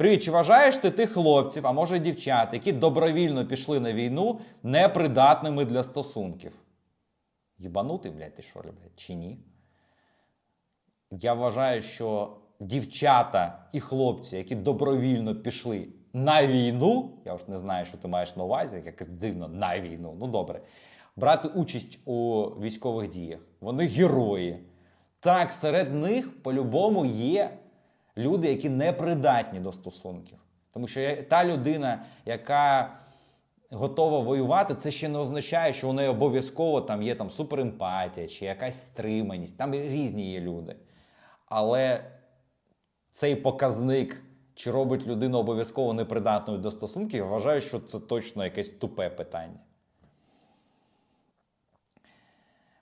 Привіт, чи вважаєш ти тих хлопців, а може дівчат, які добровільно пішли на війну, непридатними для стосунків? Єбанутий, блядь, ти що, блядь, чи ні? Я вважаю, що дівчата і хлопці, які добровільно пішли на війну, я ж не знаю, що ти маєш на увазі, якось дивно на війну. Ну добре, брати участь у військових діях. Вони герої. Так, серед них по-любому є люди, які не придатні до стосунків. Тому що та людина, яка готова воювати, це ще не означає, що у неї обов'язково там є там суперемпатія чи якась стриманість. Там різні є люди. Але цей показник, чи робить людину обов'язково непридатною до стосунків, я вважаю, що це точно якесь тупе питання.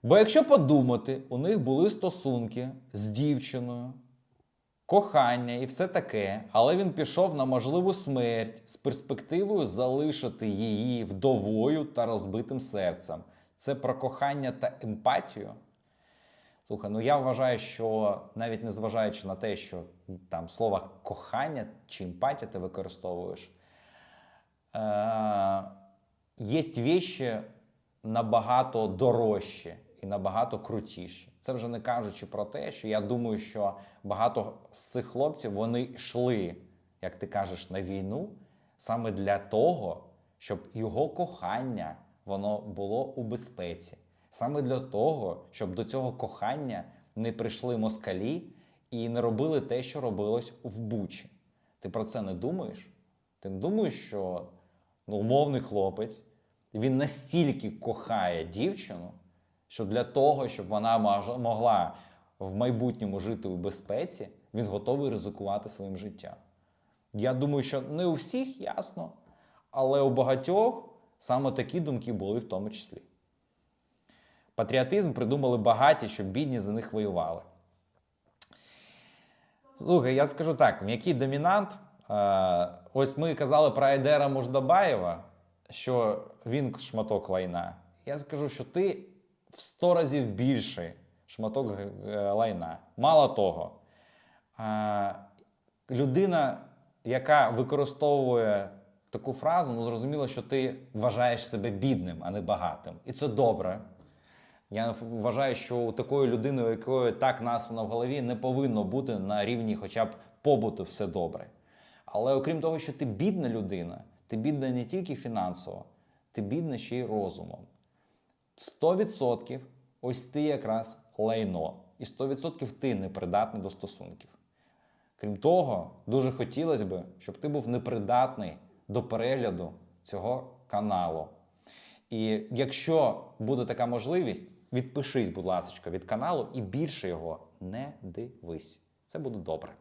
Бо якщо подумати, у них були стосунки з дівчиною, кохання і все таке, але він пішов на можливу смерть з перспективою залишити її вдовою та розбитим серцем. Це про кохання та емпатію. Слухай, ну я вважаю, що навіть незважаючи на те, що там слова кохання чи емпатія ти використовуєш, е- є вещі набагато дорожчі і набагато крутіші. Це вже не кажучи про те, що я думаю, що багато з цих хлопців вони йшли, як ти кажеш, на війну саме для того, щоб його кохання воно було у безпеці. Саме для того, щоб до цього кохання не прийшли москалі і не робили те, що робилось в Бучі. Ти про це не думаєш? Ти не думаєш, що ну, умовний хлопець він настільки кохає дівчину, що для того, щоб вона могла в майбутньому жити у безпеці, він готовий ризикувати своїм життям. Я думаю, що не у всіх ясно, але у багатьох саме такі думки були в тому числі. Патріотизм придумали багаті, щоб бідні за них воювали. Слухай, я скажу так: м'який домінант. Е, ось ми казали про Айдера Муждабаєва, що він шматок лайна. Я скажу, що ти в 100 разів більший шматок е, лайна. Мало того, людина, яка використовує таку фразу, ну зрозуміло, що ти вважаєш себе бідним, а не багатим. І це добре. Я вважаю, що у такої людини, у якої так настрано в голові, не повинно бути на рівні хоча б побуту все добре. Але окрім того, що ти бідна людина, ти бідна не тільки фінансово, ти бідна ще й розумом. 100% ось ти якраз лайно. І 100% ти непридатний до стосунків. Крім того, дуже хотілося б, щоб ти був непридатний до перегляду цього каналу. І якщо буде така можливість, відпишись, будь ласка, від каналу і більше його не дивись. Це буде добре.